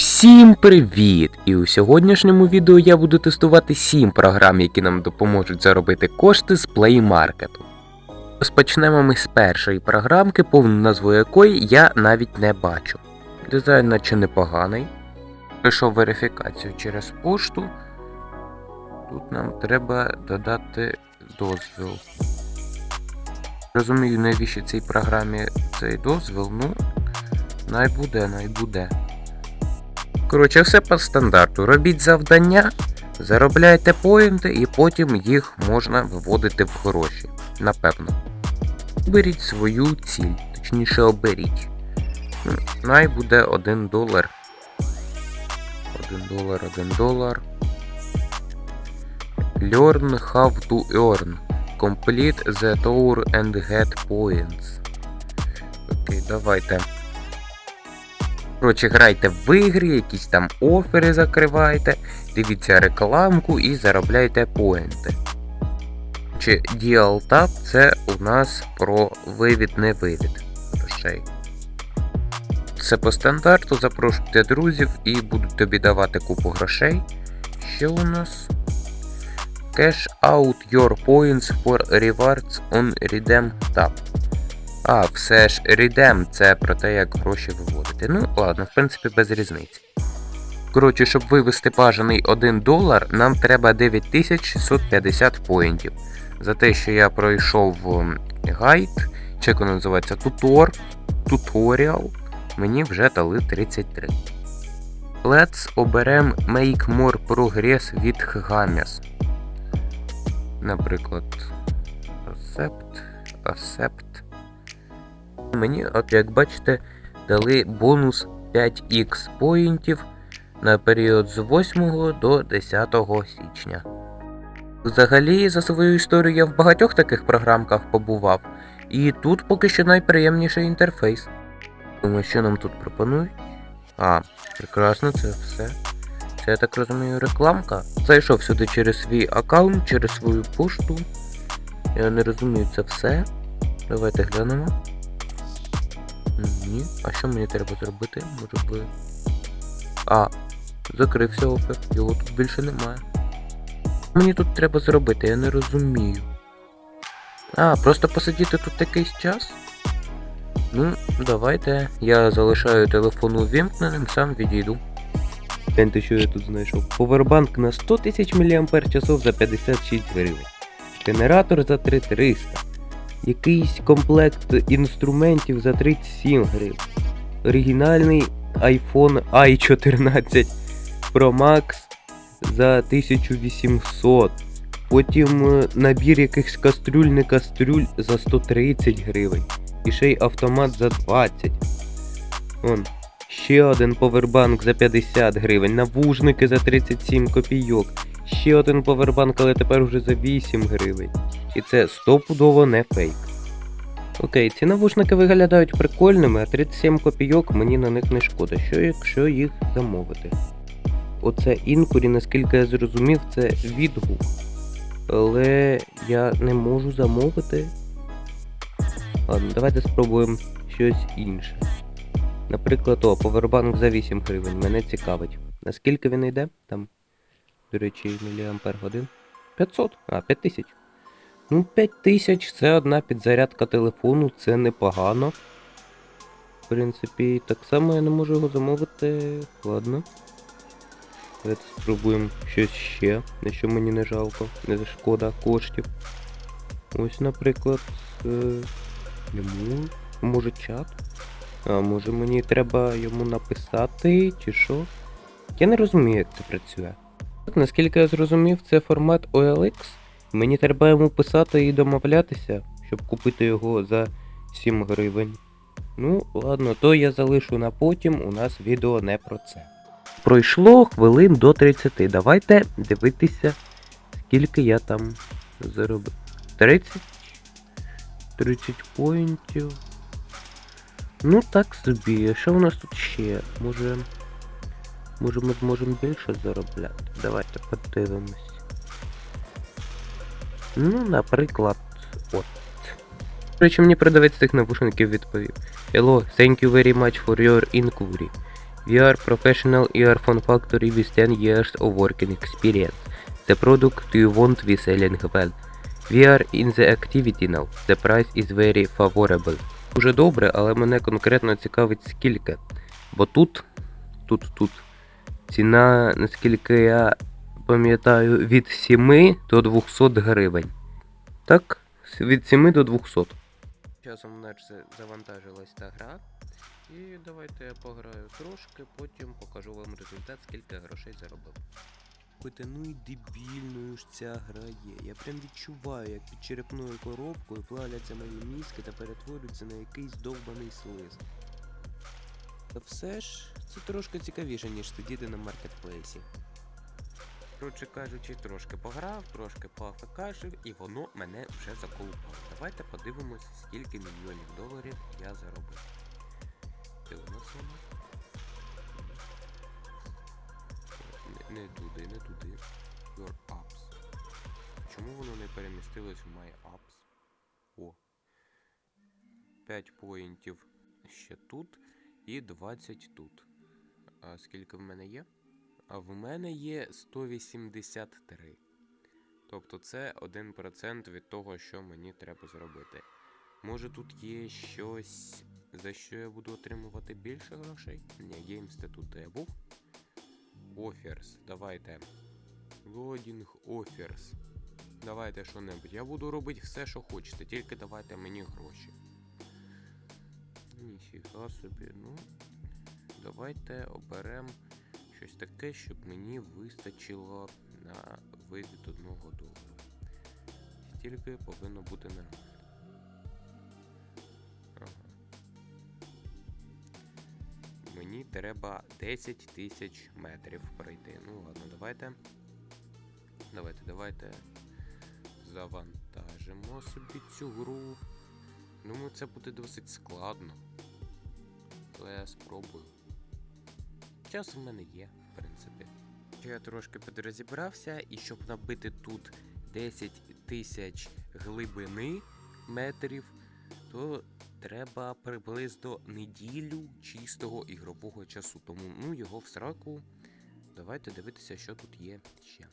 Усім привіт! І у сьогоднішньому відео я буду тестувати 7 програм, які нам допоможуть заробити кошти з Play Market. Розпочнемо ми з першої програмки, повну назву якої я навіть не бачу. Дизайн наче непоганий. Пройшов верифікацію через пошту. Тут нам треба додати дозвіл. Розумію, навіщо цій програмі цей дозвіл, ну, най буде, най буде. Коротше, все по стандарту. Робіть завдання, заробляйте поінти і потім їх можна виводити в гроші. Напевно. Оберіть свою ціль, точніше оберіть. Най буде 1 долар. 1 долар, 1 долар. Learn how to earn. Complete the tour and get points. Окей, давайте. Коротше, грайте в ігри, якісь там офери закривайте, дивіться рекламку і заробляйте поінти. Чи Deal Tab це у нас про вивід не вивід. Це по стандарту, запрошуйте друзів і будуть тобі давати купу грошей. Що у нас? Cash out your points for rewards on Redeem Tab. А, все ж Redeem це про те, як гроші виводити. Ну, ладно, в принципі, без різниці. Коротше, щоб вивести бажаний 1 долар, нам треба 9650 поінтів. За те, що я пройшов ем, гайд, чи як називається тутор, туторіал, мені вже дали 33. Let's оберем Make More Progress від Games. Наприклад, Accept, Accept. Мені, от як бачите, дали бонус 5х поінтів на період з 8 до 10 січня. Взагалі, за свою історію я в багатьох таких програмках побував, і тут поки що найприємніший інтерфейс. Думаю, що нам тут пропонують? А, прекрасно, це все. Це я так розумію рекламка. Зайшов сюди через свій аккаунт, через свою пошту. Я не розумію це все. Давайте глянемо. Ні. А що мені треба зробити? Може би. А, закрився офер, його тут більше немає. Мені тут треба зробити, я не розумію. А, просто посидіти тут якийсь час? Ну, давайте. Я залишаю телефон увімкненим, сам відійду. Гляньте, що я тут знайшов. Повербанк на 100 тисяч мАч за 56 гривень. Генератор за 3300 якийсь комплект інструментів за 37 гривень. Оригінальний iPhone i14 Pro Max за 1800. Потім е, набір якихось кастрюль, не кастрюль за 130 гривень. І ще й автомат за 20. Вон. Ще один повербанк за 50 гривень. Навушники за 37 копійок. Ще один повербанк, але тепер вже за 8 гривень. І це стопудово не фейк. Окей, ці навушники виглядають прикольними, а 37 копійок мені на них не шкода, що якщо їх замовити. Оце інкурі, наскільки я зрозумів, це відгук. Але я не можу замовити. Ладно, давайте спробуємо щось інше. Наприклад, о, повербанк за 8 гривень, мене цікавить. Наскільки він йде? Там, до речі, міліампер годин. 500, а, 5000. Ну, 5000 це одна підзарядка телефону, це непогано. В принципі, так само я не можу його замовити. Ладно. Давайте спробуємо щось ще, на що мені не жалко, не шкода коштів. Ось, наприклад, е, йому. Може чат? А може мені треба йому написати, чи що? Я не розумію, як це працює. Так, наскільки я зрозумів, це формат OLX. Мені треба йому писати і домовлятися, щоб купити його за 7 гривень. Ну, ладно, то я залишу на потім, у нас відео не про це. Пройшло хвилин до 30. Давайте дивитися, скільки я там заробив. 30? 30 поінтів. Ну так собі. Що у нас тут ще? Може. Може ми зможемо більше заробляти? Давайте подивимось. Ну, наприклад, от. Речі, мені продавець цих навушників відповів. Hello, thank you very much for your inquiry. We are professional earphone factory with 10 years of working experience. The product you want we selling well. We are in the activity now. The price is very favorable. Дуже добре, але мене конкретно цікавить скільки. Бо тут, тут, тут ціна, наскільки я пам'ятаю, від 7 до 200 гривень. Так? Від 7 до 200. Часом в нас завантажилась та гра. І давайте я пограю трошки, потім покажу вам результат, скільки грошей заробив. Слухайте, ну і дебільною ж ця гра є. Я прям відчуваю, як під черепною коробкою плавляться мої мізки та перетворюються на якийсь довбаний слиз. Все ж, це трошки цікавіше, ніж сидіти на маркетплейсі. Коротше кажучи, трошки пограв, трошки поафекашив, і воно мене вже заколупало. Давайте подивимось, скільки мільйонів доларів я заробив. Воно? Не, не туди, не туди. Your apps. Чому воно не перемістилось в My Apps? О. 5 поінтів ще тут і 20 тут. А скільки в мене є? А в мене є 183. Тобто це 1% від того, що мені треба зробити. Може тут є щось, за що я буду отримувати більше грошей? Ні, Games тут я був. Offers, давайте. Loading offers. Давайте що-небудь. Я буду робити все, що хочете, тільки давайте мені гроші. Ніфіга собі, ну. Давайте оберемо щось таке, щоб мені вистачило на вивід одного долару. Стільки повинно бути нормально. Ага. Мені треба 10 тисяч метрів пройти. Ну ладно, давайте. Давайте, давайте завантажимо собі цю гру. Думаю, це буде досить складно. Але я спробую. Час в мене є, в принципі. Я трошки підрозібрався, і щоб набити тут 10 тисяч глибини метрів, то треба приблизно неділю чистого ігрового часу. Тому ну його в сраку. Давайте дивитися, що тут є ще.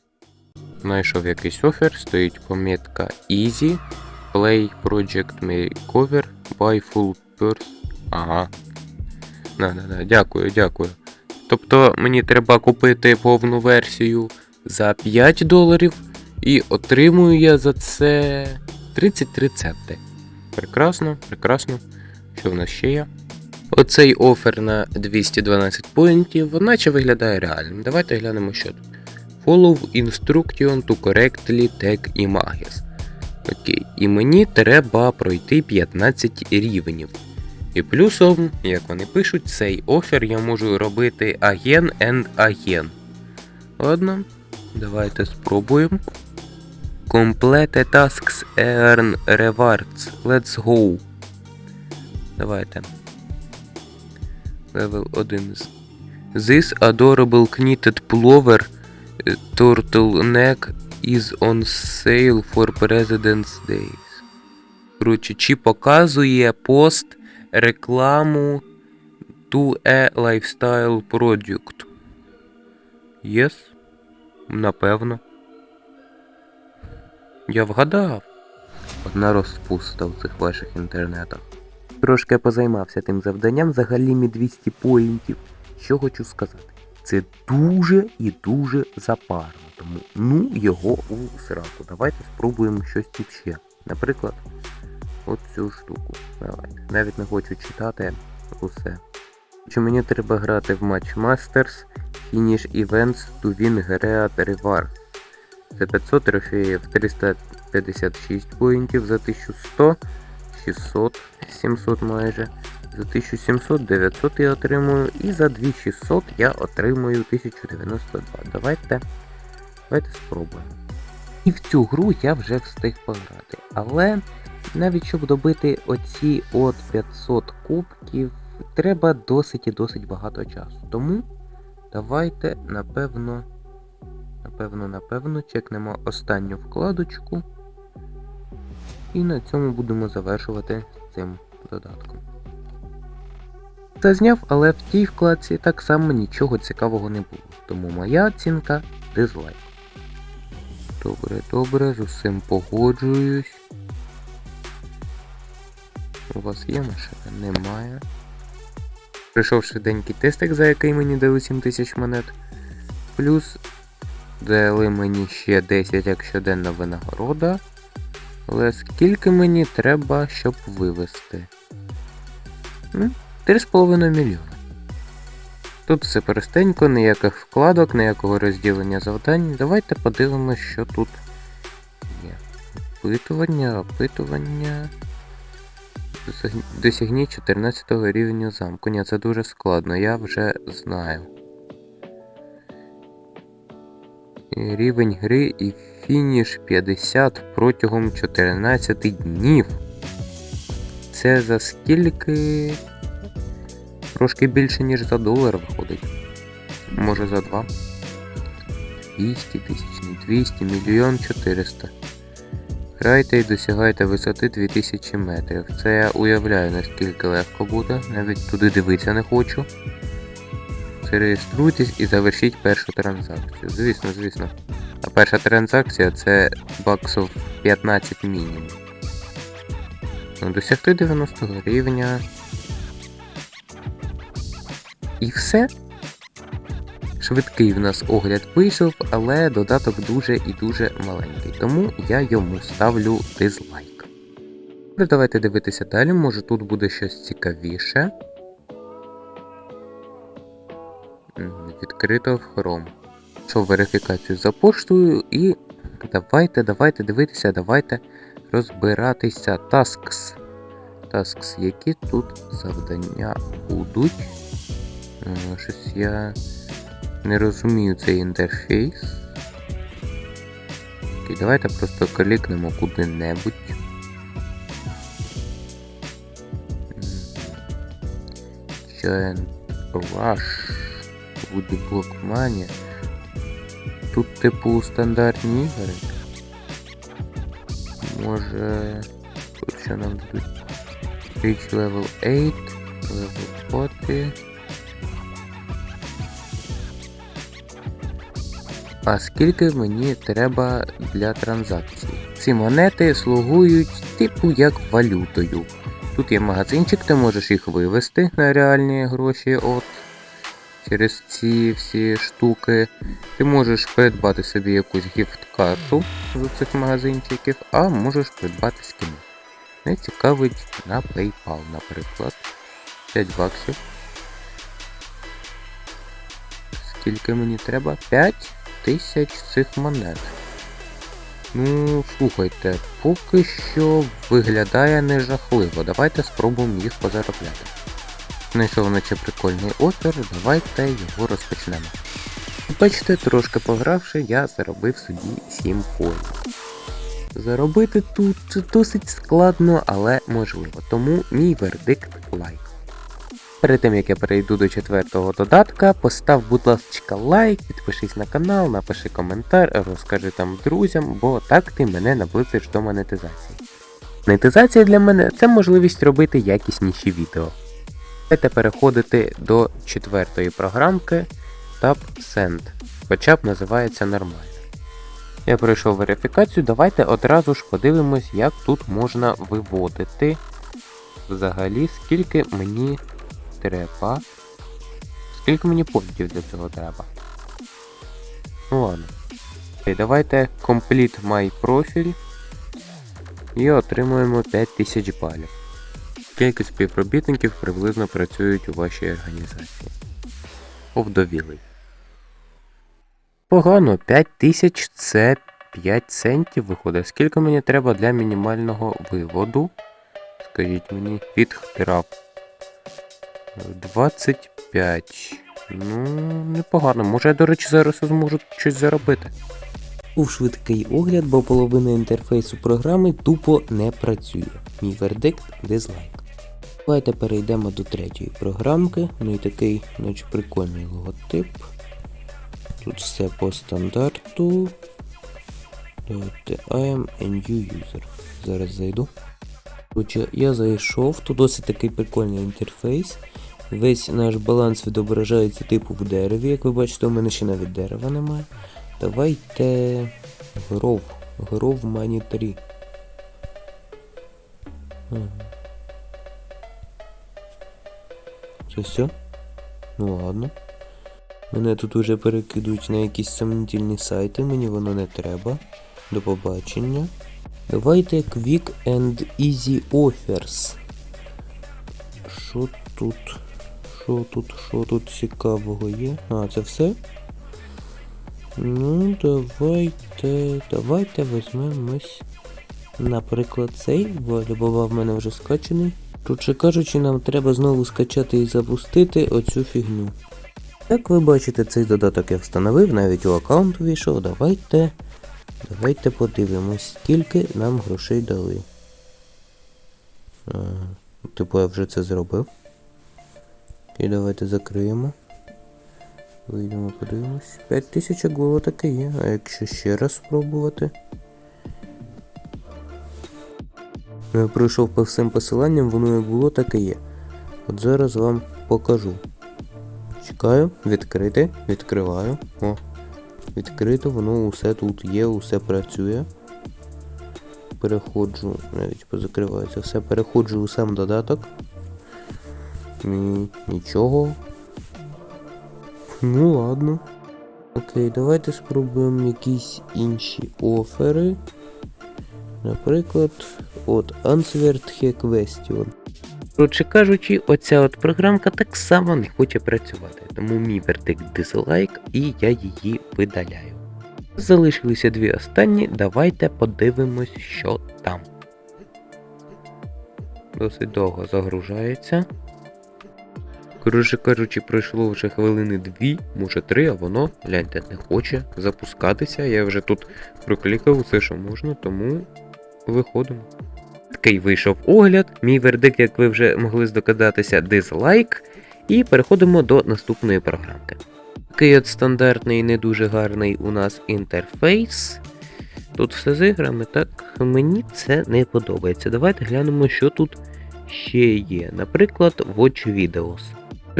Знайшов якийсь офер, стоїть помітка Easy, Play Project Makeover, Buy Full Purse. Ага. Да-да-да, дякую, дякую. Тобто мені треба купити повну версію за 5 доларів, і отримую я за це 33 центи. Прекрасно, прекрасно. Що в нас ще є? Оцей офер на 212 поінтів, наче виглядає реальним. Давайте глянемо, що тут. Follow instruction to correctly tag images. Окей, і мені треба пройти 15 рівнів. І плюсом, як вони пишуть, цей офер я можу робити аген and аген. Ладно, давайте спробуємо. Complete tasks earn rewards. Let's go. Давайте. Level 1. This adorable knitted pullover eh, turtleneck is on sale for President's Days. Коротше, чи показує пост рекламу to a lifestyle product. Yes? Напевно. Я вгадав. Одна розпуста в цих ваших інтернетах. Трошки позаймався тим завданням за галімі 200 поінтів. Що хочу сказати. Це дуже і дуже запарно. Тому ну його у сраку. Давайте спробуємо щось тут ще. Наприклад, от цю штуку. Давайте. Навіть не хочу читати усе. Чи мені треба грати в матч Masters, Finish Events to Win Great Reward. За 500 трофеїв 356 поінтів, за 1100 600, 700 майже. За 1700 900 я отримую. І за 2600 я отримую 1092. Давайте. Давайте спробуємо. І в цю гру я вже встиг пограти. Але навіть щоб добити оці от 500 кубків, треба досить і досить багато часу. Тому давайте, напевно, напевно, напевно, чекнемо останню вкладочку. І на цьому будемо завершувати цим додатком. Зазняв, але в тій вкладці так само нічого цікавого не було. Тому моя оцінка дизлайк. Добре, добре, з усім погоджуюсь. У вас є машина? Немає. Прийшов швиденький тестик, за який мені дали 7000 монет. Плюс дали мені ще 10 як щоденна винагорода. Але скільки мені треба, щоб вивести? М? 3,5 мільйона. Тут все простенько, ніяких вкладок, ніякого розділення завдань. Давайте подивимося, що тут є. Опитування, опитування. Досяг- Досягніть 14 рівня замку. Ні, це дуже складно, я вже знаю. Рівень гри і фініш 50 протягом 14 днів. Це за скільки? Трошки більше, ніж за долар виходить. Може за два. 200 тисяч, 200, мільйон 400. Грайте і досягайте висоти 2000 метрів. Це я уявляю, наскільки легко буде, навіть туди дивитися не хочу. Зареєструйтесь і завершіть першу транзакцію. Звісно, звісно. А перша транзакція це баксов 15 мінімум. Ну, Досягти 90 рівня. І все. Швидкий в нас огляд вийшов, але додаток дуже і дуже маленький, тому я йому ставлю дизлайк. Добре, Давайте дивитися далі, може тут буде щось цікавіше. Відкрито в Chrome. Що верифікацію за поштою і давайте, давайте дивитися, давайте розбиратися. Tasks. Tasks, які тут завдання будуть. Е, Щось я не розумію цей інтерфейс. Окей, давайте просто клікнемо куди-небудь. Giant Rush. Буде блокманія. Тут типу стандартні ігри. Може. Тут що нам дадуть? Reach level 8, level 40. А скільки мені треба для транзакцій? Ці монети слугують типу як валютою. Тут є магазинчик, ти можеш їх вивести на реальні гроші от через ці всі штуки. Ти можеш придбати собі якусь гіфт-карту з цих магазинчиків, а можеш придбати скіни. Не цікавить на PayPal, наприклад. 5 баксів. Скільки мені треба? 5 тисяч цих монет. Ну, слухайте, поки що виглядає не жахливо. Давайте спробуємо їх позаробляти. Знайшов наче прикольний опір, давайте його розпочнемо. Бачите, трошки погравши, я заробив собі 7 коїнів. Заробити тут досить складно, але можливо, тому мій вердикт лайк. Перед тим як я перейду до четвертого додатка, постав, будь ласка, лайк, підпишись на канал, напиши коментар, розкажи там друзям, бо так ти мене наблизиш до монетизації. Монетизація для мене це можливість робити якісніші відео. Давайте переходити до четвертої програмки Tab Send, хоча б називається нормально. Я пройшов верифікацію, давайте одразу ж подивимось, як тут можна виводити взагалі, скільки мені треба. Скільки мені пунктів для цього треба? Ну ладно. Окей, давайте Complete My Profile і отримуємо 5000 балів. Скільки співробітників приблизно працюють у вашій організації? Овдовілий. Погано, 5000 це 5 центів виходить. Скільки мені треба для мінімального виводу? Скажіть мені, від хтирап. 25. Ну, непогано. Може я, до речі, зараз зможу щось заробити. Був швидкий огляд, бо половина інтерфейсу програми тупо не працює. Мій вердикт дизлайк. Давайте перейдемо до третьої програмки. Ну і такий, наче прикольний логотип. Тут все по стандарту. Давайте I am a new user. Зараз зайду. Коротше, я зайшов, тут досить такий прикольний інтерфейс. Весь наш баланс відображається типу в дереві. Як ви бачите, у мене ще навіть дерева немає. Давайте гров. Гров мані 3. Це все? Ну ладно. Мене тут уже перекидують на якісь сумнітельні сайти, мені воно не треба. До побачення. Давайте Quick and Easy Offers. Що тут? Що тут? Що тут цікавого є? А, це все? Ну, давайте. Давайте візьмемось. Наприклад, цей, бо Любова в мене вже скачаний. Тут же кажучи, нам треба знову скачати і запустити оцю фігню. Як ви бачите, цей додаток я встановив, навіть у аккаунт увійшов. Давайте. Давайте подивимось, скільки нам грошей дали. А, типу я вже це зробив. І давайте закриємо. Вийдемо, подивимось. 5000 було таке є. А якщо ще раз спробувати. Ну, Я пройшов по всім посиланням, воно як було, так і є. От зараз вам покажу. Чекаю, відкрити, відкриваю. О, відкрито, воно усе тут є, усе працює. Переходжу, навіть позакривається все, переходжу у сам додаток. Ні, нічого. Ну ладно. Окей, давайте спробуємо якісь інші офери. Наприклад, от Answered Question. Коротше кажучи, оця от програмка так само не хоче працювати, тому мій вердикт дизлайк і я її видаляю. Залишилися дві останні, давайте подивимось, що там. Досить довго загружається. Коротше кажучи, пройшло вже хвилини дві, може три, а воно, гляньте, не хоче запускатися. Я вже тут проклікав усе, що можна, тому виходимо. Такий вийшов огляд. Мій вердикт, як ви вже могли здогадатися, дизлайк. І переходимо до наступної програмки. Такий от стандартний, не дуже гарний у нас інтерфейс. Тут все з іграми, так мені це не подобається. Давайте глянемо, що тут ще є. Наприклад, Watch Videos.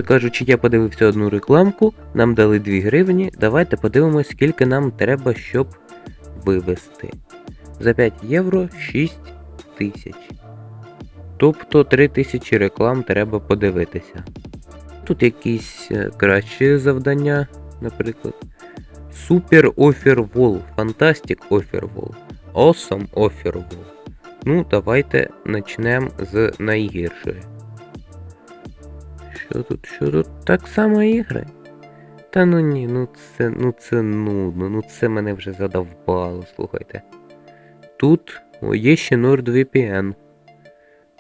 Кажучи, я подивився одну рекламку, нам дали 2 гривні. Давайте подивимось, скільки нам треба, щоб вивести. За 5 євро 6 тисяч. Тобто 3 тисячі реклам треба подивитися. Тут якісь е, кращі завдання, наприклад. Wall, Fantastic Offer Wall, Awesome Wall. Ну, давайте почнемо з найгіршої. Що тут, що тут? Так само ігри? Та ну ні, ну це, ну це нудно, ну це мене вже задовбало, слухайте. Тут о, є ще NordVPN.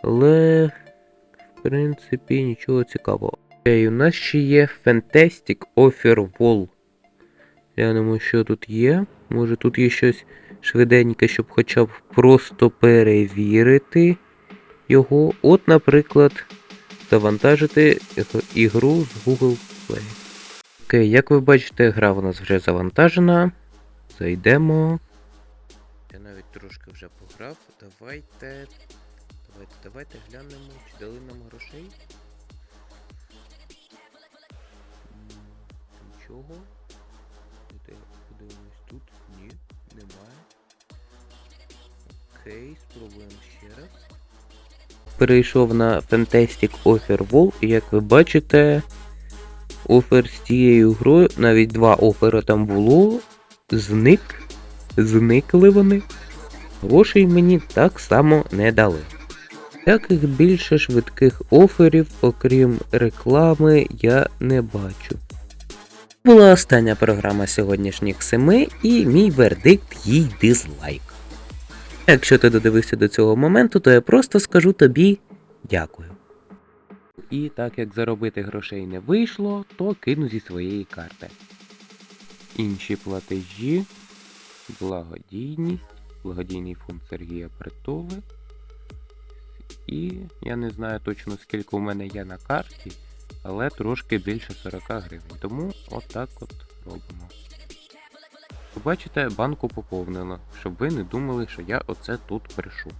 Але, в принципі, нічого цікавого. Окей, у нас ще є Fantastic Offer Wall. Глянемо, що тут є. Може тут є щось швиденьке, щоб хоча б просто перевірити його. От, наприклад, завантажити ігру з Google Play. Окей, як ви бачите, гра у нас вже завантажена. Зайдемо. Я навіть трошки вже пограв. Давайте. Давайте, давайте глянемо, чи дали нам грошей. Нічого. Подивимось тут. Ні, немає. Окей, спробуємо ще раз. Перейшов на Fantastic Offer Wall, і як ви бачите, офер з цією грою, навіть два офери там було, зник, зникли вони. Грошей мені так само не дали. Яких більше швидких оферів, окрім реклами, я не бачу. Була остання програма сьогоднішніх семи, і мій вердикт їй дизлайк. Якщо ти додивився до цього моменту, то я просто скажу тобі дякую. І так як заробити грошей не вийшло, то кину зі своєї карти. Інші платежі, благодійність, благодійний фонд Сергія Притули. І я не знаю точно скільки у мене є на карті, але трошки більше 40 гривень. Тому отак от робимо. Ви бачите, банку поповнено, щоб ви не думали, що я оце тут пишу.